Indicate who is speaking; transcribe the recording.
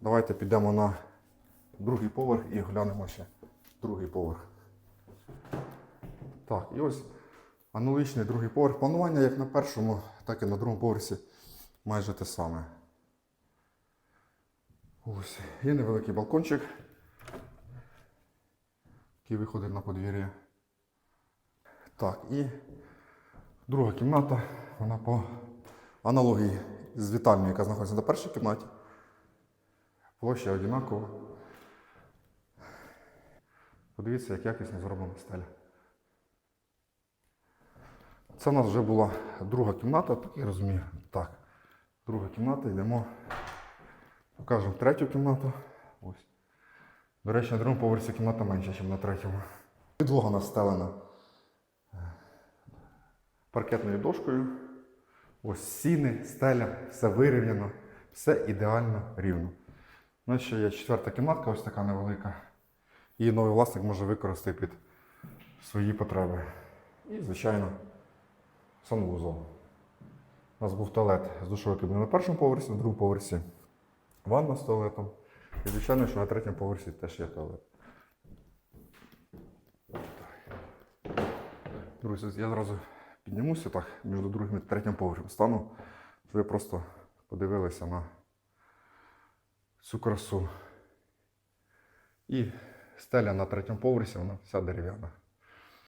Speaker 1: давайте підемо на другий поверх і глянемо ще другий поверх. Так, і ось аналогічний другий поверх. Планування як на першому, так і на другому поверсі майже те саме. Ось, є невеликий балкончик, який виходить на подвір'я. Так, і друга кімната, вона по аналогії з вітальною, яка знаходиться на першій кімнаті. Площа одинакова. Подивіться, як якісно зроблена стеля. Це у нас вже була друга кімната, так я розумію. Так, друга кімната, йдемо. Покажемо третю кімнату. Ось. До речі, на другому поверсі кімната менша, ніж на третьому. Підлога настелена е, паркетною дошкою. Ось сіни, стеля, все вирівняно, все ідеально рівно. Ну, ще є четверта кімнатка, ось така невелика. Її новий власник може використати під свої потреби. І, звичайно, санвузол. У нас був туалет з душовою кабіною на першому поверсі, на другому поверсі ванна з туалетом. І, звичайно, що на третьому поверсі теж є туалет. Друзі, я зразу піднімуся так між другим і третім поверхом стану, щоб ви просто подивилися на цю красу. І стеля на третьому поверсі, вона вся дерев'яна.